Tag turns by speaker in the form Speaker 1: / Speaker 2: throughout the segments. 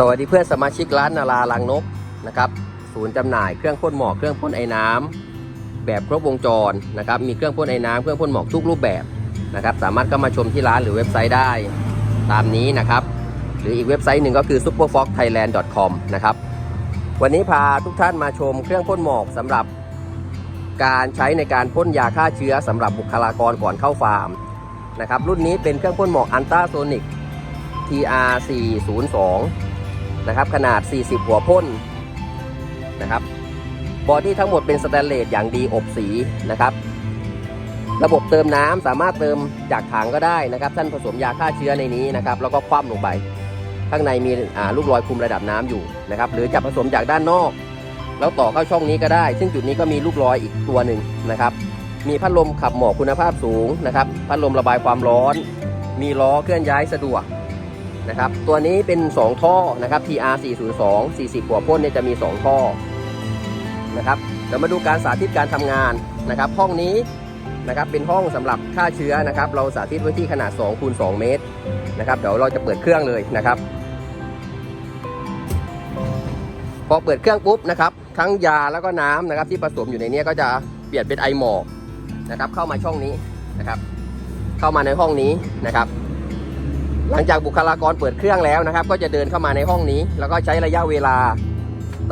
Speaker 1: สวัสดีเพื่อนสมาชิกร้านนาราลังนกนะครับ ศูนย์จำหน่ายเครื่องพ่นหมอกเครื่องพ่นไอ้น้ำแบบครบวงจรนะครับ มีเครื่องพ่นไอ้น้ำเครื่องพ่นหมอกทุกรูปแบบนะครับ สามารถเข้ามาชมที่ร้านหรือเว็บไซต์ได้ตามนี้นะครับ หรืออีกเว็บไซต์หนึ่งก็คือ superfoxthailand.com นะครับ วันนี้พาทุกท่านมาชมเครื่องพ่นหมอกสำหรับ การใช้ในการพ่นยาฆ่าเชื้อสำหรับบุคลากรก่อนเข้าฟาร์มนะครับ รุ่นนี้เป็นเครื่องพ่นหมอกอันต้าโซนิก TR 402 นะครับขนาด 40 หัวพ่นนะครับบอดี้ทั้งหมดเป็นสแตนเลสอย่างดีอบสีนะครับ ระบบเติมน้ำสามารถเติมจากถังก็ได้นะครับ ท่านผสมยาฆ่าเชื้อในนี้นะครับ แล้วก็คว่ำลงไป ข้างในมีลูกรอยคุมระดับน้ำอยู่นะครับ หรือจะผสมจากด้านนอก แล้วต่อเข้าช่องนี้ก็ได้ ซึ่งจุดนี้ก็มีลูกรอยอีกตัวหนึ่งนะครับ มีพัดลมขับหมอกคุณภาพสูงนะครับ พัดลมระบายความร้อน มีล้อเคลื่อนย้ายสะดวก นะครับ ตัวนี้เป็น 2 ท่อนะครับ TR 402 40 หัวพ่นเนี่ยจะมี 2 ท่อนะครับเดี๋ยวมาดูการสาธิตการทำงานนะครับ ห้องนี้นะครับเป็นห้องสำหรับฆ่าเชื้อนะครับ เราสาธิตไว้ที่ขนาด2คูณ2เมตรนะครับเดี๋ยวเราจะเปิดเครื่องเลยนะครับพอเปิดเครื่องปุ๊บนะครับ ทั้งยาแล้วก็น้ำนะครับ ที่ผสมอยู่ในนี้ก็จะเปลี่ยนเป็นไอหมอกนะครับ เข้ามาช่องนี้นะครับ เข้ามาในห้องนี้นะครับ หลังจากบุคลากรเปิดเครื่องแล้วนะครับ ก็จะเดินเข้ามาในห้องนี้ แล้วก็ใช้ระยะเวลา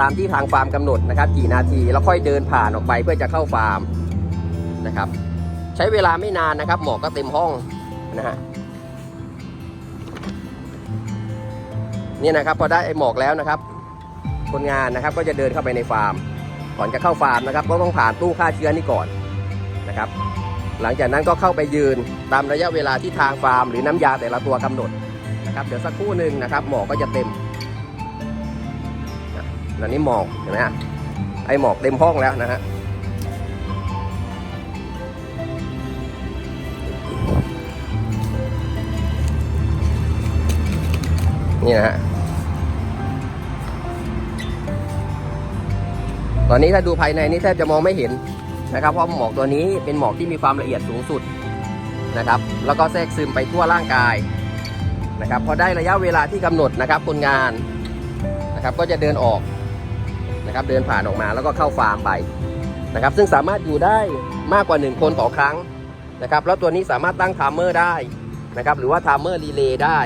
Speaker 1: ตามที่ทางฟาร์มกำหนดนะครับ กี่นาทีแล้วค่อยเดินผ่านออกไปเพื่อจะเข้าฟาร์มนะครับ ใช้เวลาไม่นานนะครับ หมอกก็เต็มห้องนะฮะนี่นะครับพอได้ไอหมอกแล้วนะครับ คนงานนะครับก็จะเดินเข้าไปในฟาร์ม ก่อนจะเข้าฟาร์มนะครับ ก็ต้องผ่านตู้ฆ่าเชื้อนี่ก่อนนะครับ หลังจากนั้นก็เข้าไปยืนตามระยะเวลาที่ทางฟาร์มหรือน้ำยาแต่ละตัวกำหนดนะครับเดี๋ยวสักครู่หนึ่งนะครับ หมอกก็จะเต็มนะตอนนี้หมอกเห็นไหมฮะไอหมอกเต็มห้องแล้วนะฮะนี่นะฮะตอนนี้ถ้าดูภายในนี่แทบจะมองไม่เห็น นะครับ เพราะหมอกตัวนี้เป็นหมอกที่มีความละเอียดสูงสุดนะครับ แล้วก็แทรกซึมไปทั่วร่างกายนะครับ พอได้ระยะเวลาที่กำหนดนะครับคนงานนะครับก็จะเดินออกนะครับเดินผ่านออกมาแล้วก็เข้าฟาร์มไปนะครับ ซึ่งสามารถอยู่ได้มากกว่า 1 คนต่อครั้งนะครับ แล้วตัวนี้สามารถตั้งไทม์เมอร์ได้นะครับ หรือว่าไทม์เมอร์รีเลย์ได้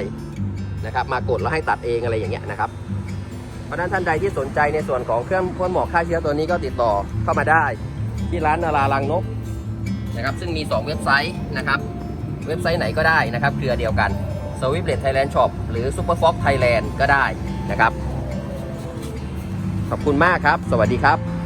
Speaker 1: นะครับ มากดแล้วให้ตัดเองอะไรอย่างเงี้ยนะครับเพราะฉะนั้นท่านใดที่สนใจในส่วนของเครื่องพ่นหมอกฆ่าเชื้อตัวนี้ก็ติดต่อเข้ามาได้ ที่ร้านนาราลังนกนะครับซึ่งมี 2 เว็บไซต์นะครับ เว็บไซต์ไหนก็ได้นะครับ เครือเดียวกัน s w i f t l e t Thailand Shop หรือ Superfox Thailand ก็ได้นะครับ ขอบคุณมากครับ สวัสดีครับ